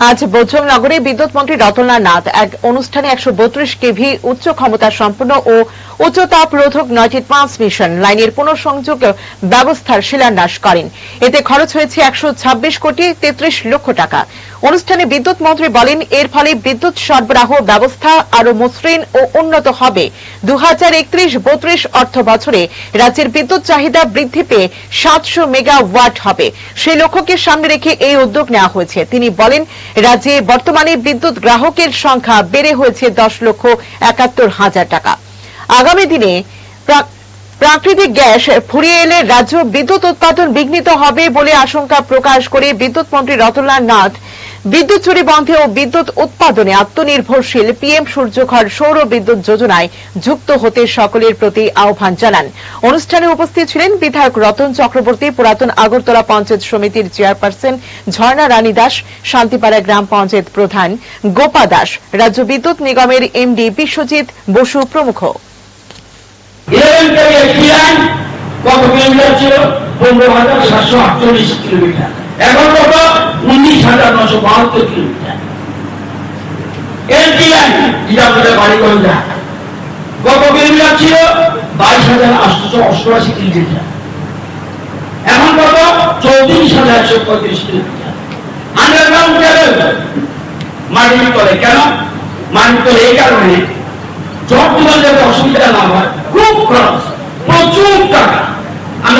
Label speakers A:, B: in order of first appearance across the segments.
A: আজ বৈঠক নগরে বিদ্যুৎ মন্ত্রী রতনলাল নাথ এক অনুষ্ঠানে একশো বত্রিশ কেভি উচ্চ ক্ষমতা সম্পন্ন ও উচ্চ রোধক নয়টি ট্রান্সমিশন লাইনের পুনঃসংযোগ ব্যবস্থার শিলান্যাস করেন। এতে খরচ হয়েছে একশো ছাব্বিশ কোটি তেত্রিশ লক্ষ টাকা। অনুষ্ঠানে বিদ্যুৎ মন্ত্রী বলেন, এর ফলে বিদ্যুৎ সরবরাহ ব্যবস্থা আরও মসৃণ ও উন্নত হবে। দু হাজার একত্রিশ বত্রিশ অর্থ বছরে রাজ্যের বিদ্যুৎ চাহিদা বৃদ্ধি পেয়ে সাতশো মেগাওয়াট হবে। সেই লক্ষ্যকে সামনে রেখে এই উদ্যোগ নেওয়া হয়েছে। তিনি বলেন, রাজ্যে বর্তমানে বিদ্যুৎ গ্রাহকের সংখ্যা বেড়ে হয়েছে দশ লক্ষ একাত্তর হাজার টাকা। আগামী দিনে প্রাকৃতিক গ্যাস ফুরিয়ে এলে রাজ্য বিদ্যুৎ উৎপাদন বিঘ্নিত হবে বলে আশঙ্কা প্রকাশ করে বিদ্যুৎ মন্ত্রী রতনলাল নাথ। বিদ্যুৎ চুরি বন্ধে ও বিদ্যুৎ উৎপাদনে আত্মনির্ভরশীল পিএম সূর্যঘর সৌর বিদ্যুৎ যোজনায় যুক্ত হতে সকলের প্রতি আহ্বান জানান। অনুষ্ঠানে উপস্থিত ছিলেন বিধায়ক রতন চক্রবর্তী, পুরাতন আগরতলা পঞ্চায়েত সমিতির চেয়ারপারসন ঝর্ণা রানী দাস, শান্তিপাড়া গ্রাম পঞ্চায়েত প্রধান গোপা দাস, রাজ্য বিদ্যুৎ নিগমের এমডি বিশ্বজিৎ বসু প্রমুখ
B: ইলেভেন থেকে একটি লাইন কত কিলোমিটার ছিল? পনেরো হাজার সাতশো আটচল্লিশ কিলোমিটার। এখন কত? উনিশ হাজার নশো বাহাত্তর কিলোমিটার। লাইন যেটা আমাদের কত কিলোমিটার ছিল? বাইশ হাজার আটশো অষ্টআশি কিলোমিটার। এখন কত? চৌত্রিশ হাজার একশো পঁয়ত্রিশ কিলোমিটার। মাটির তলে। কেন? মাটির করে এই কারণে। জব তুলার অসুবিধা না হয়। খুব খরচ প্রচুর টাকা আমরা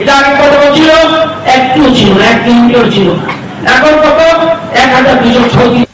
B: এটা আগে কত ছিল? একটু ছিল এক কিলোমিটার ছিল। এখন কত? এক হাজার দুশো ছত্রিশ